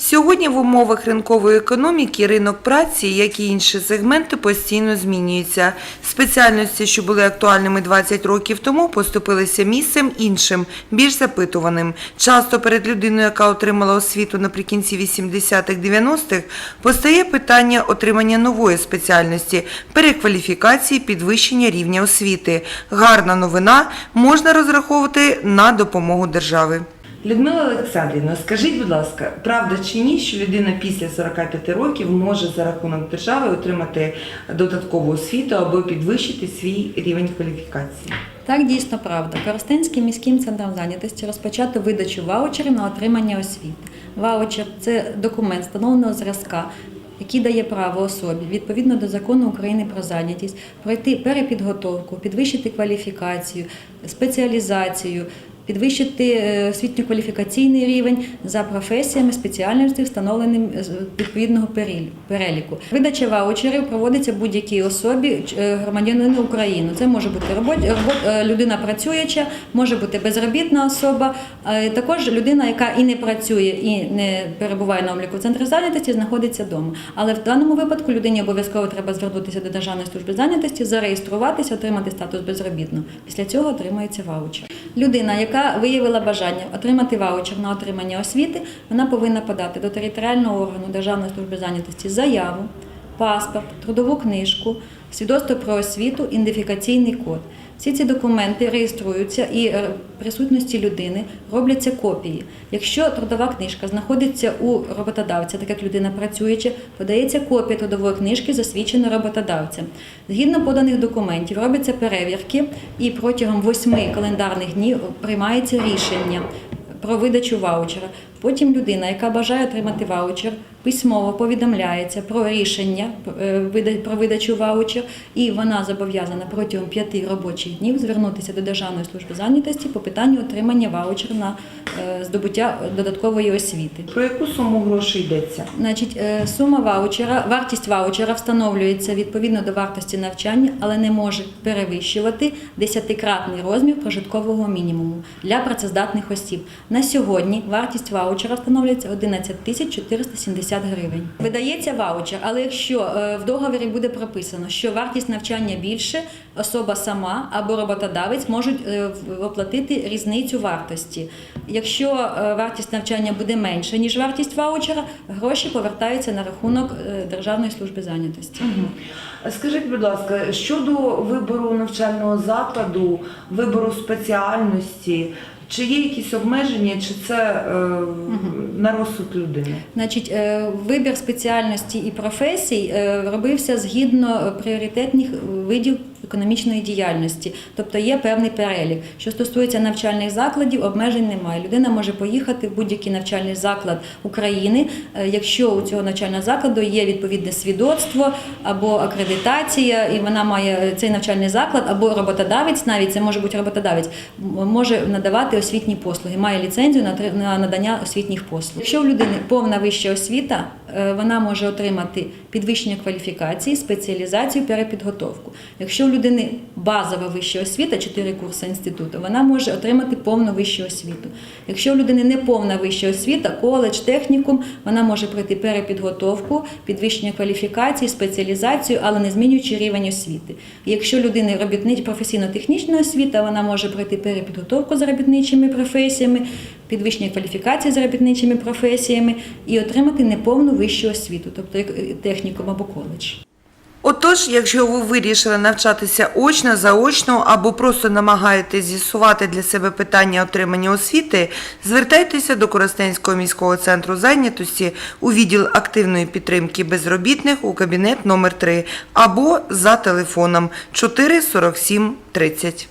Сьогодні в умовах ринкової економіки ринок праці, як і інші сегменти, постійно змінюється. Спеціальності, що були актуальними 20 років тому, поступилися місцем іншим, більш запитуваним. Часто перед людиною, яка отримала освіту наприкінці 80-х-90-х, постає питання отримання нової спеціальності, перекваліфікації, підвищення рівня освіти. Гарна новина – можна розраховувати на допомогу держави. Людмила Олександрівна, скажіть, будь ласка, правда чи ні, що людина після 45 років може за рахунок держави отримати додаткову освіту або підвищити свій рівень кваліфікації? Так, дійсно правда. Коростенським міським центром зайнятості розпочато видачу ваучерів на отримання освіти. Ваучер це документ встановленого зразка. Який дає право особі відповідно до закону України про зайнятість пройти перепідготовку, підвищити кваліфікацію, спеціалізацію, підвищити е, освітньо-кваліфікаційний рівень за професіями, спеціальності, встановленим з відповідного переліку. Видача ваучерів проводиться будь-якій особі е, громадянину України. Це може бути робот, робот, е, людина працююча, може бути безробітна особа, також людина, яка і не працює, і не перебуває на обліку в центрі зайнятості, знаходиться вдома. Але в даному випадку людині обов'язково треба звернутися до Державної служби зайнятості, зареєструватися, отримати статус безробітного. Після цього отримується ваучер. Людина, яка виявила бажання отримати ваучер на отримання освіти, вона повинна подати до територіального органу Державної служби зайнятості заяву, паспорт, трудову книжку, свідоцтво про освіту, ідентифікаційний код. Всі ці документи реєструються і е, в присутності людини робляться копії. Якщо трудова книжка знаходиться у роботодавця, так як людина працююча, подається копія трудової книжки, засвідчена роботодавцем. Згідно поданих документів, робляться перевірки, і протягом восьми календарних днів приймається рішення про видачу ваучера. Потім людина, яка бажає отримати ваучер, письмово повідомляється про рішення е, про видачу ваучер, і вона зобов'язана протягом п'яти робочих днів звернутися до Державної служби зайнятості по питанню отримання ваучера на е, здобуття додаткової освіти. Про яку суму грошей йдеться? Значить, е, сума ваучера, вартість ваучера встановлюється відповідно до вартості навчання, але не може перевищувати десятикратний розмір прожиткового мінімуму для працездатних осіб. На сьогодні вартість ваучера встановлюється 11 тисяч 470 гривень. Видається ваучер, але якщо е, в договорі буде прописано, що вартість навчання більше, особа сама або роботодавець можуть е, оплатити різницю вартості. Якщо е, вартість навчання буде менше, ніж вартість ваучера, гроші повертаються на рахунок Державної служби зайнятості. Скажіть, будь ласка, щодо вибору навчального закладу, вибору спеціальності, чи є якісь обмеження, чи це е, на розсуд людини? Значить, е, вибір спеціальності і професій е, робився згідно пріоритетних видів економічної діяльності, тобто є певний перелік. Що стосується навчальних закладів, обмежень немає. Людина може поїхати в будь-який навчальний заклад України, е, якщо у цього навчального закладу є відповідне свідоцтво або акредитація, і вона має цей навчальний заклад, або роботодавець, навіть це може бути роботодавець, може надавати освітні послуги, має ліцензію на надання освітніх послуг. Якщо в людини повна вища освіта, е, вона може отримати підвищення кваліфікації, спеціалізацію, перепідготовку. Якщо в людини базова вища освіта, 4 курси інституту, вона може отримати повну вищу освіту. Якщо в людини не повна вища освіта, коледж, технікум, вона може пройти перепідготовку, підвищення кваліфікації, спеціалізацію, але не змінюючи рівень освіти. Якщо людини робітнич професійно-технічна освіта, вона може пройти перепідготовку з робітничими професіями, підвищення кваліфікації з робітничими професіями і отримати неповну вищу освіту, тобто е, технікум або коледж. Отож, якщо ви вирішили навчатися очно, заочно або просто намагаєтесь з'ясувати для себе питання отримання освіти, звертайтеся до Коростенського міського центру зайнятості у відділ активної підтримки безробітних у кабінет номер 3 або за телефоном 447 30.